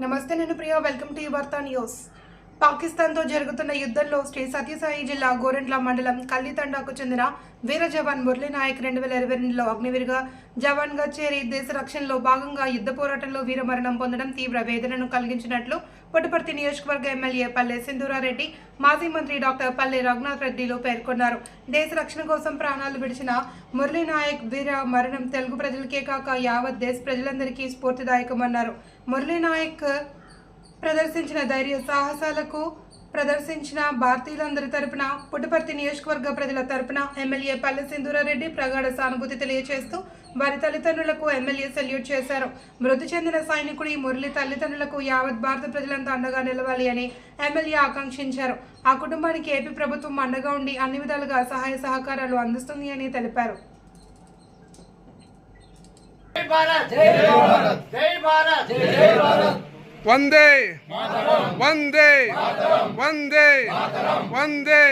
నమస్తే నేను Priya. Welcome to Vaartha news పాకిస్తాన్తో జరుగుతున్న యుద్ధంలో శ్రీ సత్యసాయి జిల్లా గోరెంట్ల మండలం కల్లితండాకు చెందిన వీర జవాన్ మురళీనాయక్ రెండు వేల ఇరవై రెండులో అగ్నివీరుగా జవాన్గా చేరి దేశ రక్షణలో భాగంగా యుద్ధ పోరాటంలో వీరమరణం పొందడం తీవ్ర వేదనను కలిగించినట్లు పుట్టపర్తి నియోజకవర్గ ఎమ్మెల్యే పల్లె సింధూరారెడ్డి మాజీ మంత్రి డాక్టర్ పల్లె రఘునాథ్ రెడ్డిలు పేర్కొన్నారు. దేశ రక్షణ కోసం ప్రాణాలు విడిచిన మురళీనాయక్ వీర మరణం తెలుగు ప్రజలకే కాక యావత్ దేశ ప్రజలందరికీ స్ఫూర్తిదాయకమన్నారు. మురళీనాయక్ ప్రదర్శించిన ధైర్య సాహసాలకు ప్రదర్శించిన భారతీయులందరి తరపున పుట్టపర్తి నియోజకవర్గ ప్రజల తరపున ఎమ్మెల్యే పల్లె సింధూరారెడ్డి ప్రగాఢ సానుభూతి తెలియజేస్తూ వారి తల్లిదండ్రులకు ఎమ్మెల్యే సెల్యూట్ చేశారు. మృతి చెందిన సైనికుడి మురళి తల్లిదండ్రులకు యావత్ భారత ప్రజలంతా అండగా నిలవాలి అని ఎమ్మెల్యే ఆకాంక్షించారు. ఆ కుటుంబానికి ఏపీ ప్రభుత్వం అండగా ఉండి అన్ని విధాలుగా సహాయ సహకారాలు అందిస్తుంది అని తెలిపారు. జై భారత్! జై భారత్! జై భారత్! జై భారత్! వందే వందే వందే వందే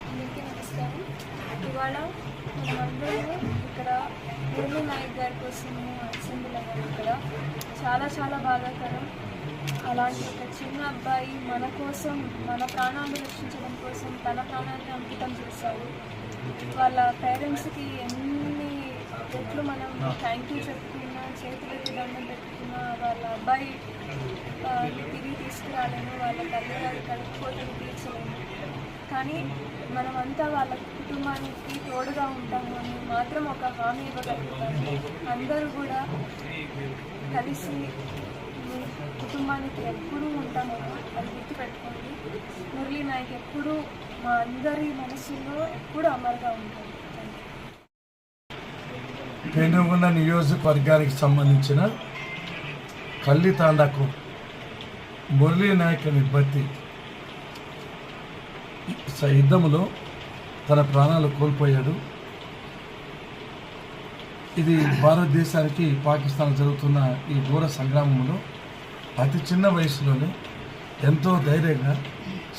అందరికీ నమస్కారం ఇవాళ మనమందరము ఇక్కడ మురళీ నాయక్ గారి కోసం అసెంబ్లీ అయ్యాము ఇక్కడ. చాలా చాలా బాధాకరం. అలాంటి ఒక చిన్న అబ్బాయి మన కోసం మన ప్రాణాలను రక్షించడం కోసం తన ప్రాణాన్ని అంకితం చేశాడు. వాళ్ళ పేరెంట్స్కి ఎన్ని రెట్లు మనం థ్యాంక్ యూ చెప్పుకున్నా చేతులకి దండం పెట్టుకున్నా వాళ్ళ అబ్బాయి తిరిగి తీసుకురాలేను వాళ్ళ తల్లిగారి కలుపుకోతలు తీర్చలేము. కానీ మనమంతా వాళ్ళ కుటుంబానికి తోడుగా ఉంటాము అని మాత్రం ఒక హామీ ఇవ్వగలుగుతాము. అందరూ కూడా కలిసి మీ కుటుంబానికి ఎప్పుడూ ఉంటాము అది గుర్తుపెట్టుకోండి. మురళీ నాయక్ ఎప్పుడూ మా అందరి మనసుల్లో ఎప్పుడూ అమరుగా ఉంటారు పెనుగొండ నియోజకవర్గానికి సంబంధించిన కల్లితాండకు మురళీ నాయక్ అనే యుద్ధంలో తన ప్రాణాలు కోల్పోయాడు. ఇది భారతదేశానికి పాకిస్తాన్ జరుగుతున్న ఈ ఘోర సంగ్రామంలో అతి చిన్న వయసులోనే ఎంతో ధైర్యంగా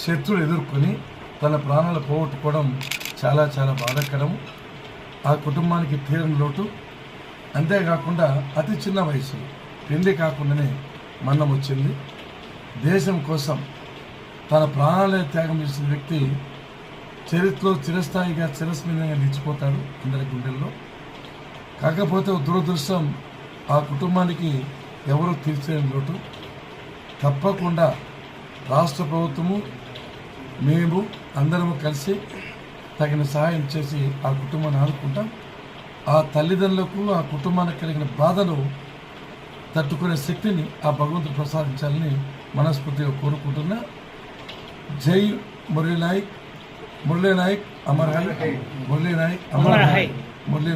శత్రువులు ఎదుర్కొని తన ప్రాణాలు పోగొట్టుకోవడం చాలా చాలా బాధాకరం ఆ కుటుంబానికి తీరని లోటు. అంతేకాకుండా అతి చిన్న వయసు పెళ్ళి కాకుండానే మరణం వచ్చింది. దేశం కోసం తన ప్రాణాలే త్యాగం చేసిన వ్యక్తి చరిత్రలో చిరస్థాయిగా చిరస్మీనంగా నిలిచిపోతాడు అందరి గుండెల్లో. కాకపోతే దురదృష్టం ఆ కుటుంబానికి ఎవరు తీర్చలేని లోటు. తప్పకుండా రాష్ట్ర ప్రభుత్వము మేము అందరము కలిసి తగిన సహాయం చేసి ఆ కుటుంబాన్ని ఆదుకుంటాం. ఆ తల్లిదండ్రులకు ఆ కుటుంబానికి కలిగిన బాధను తట్టుకునే శక్తిని ఆ భగవంతుడు ప్రసాదించాలని మనస్ఫూర్తిగా కోరుకుంటున్నా. జై మురళీ నాయక్ మురళీ నాయక్ అమర్ హై మురళీ నాయక్ అమర్ హై మురళీ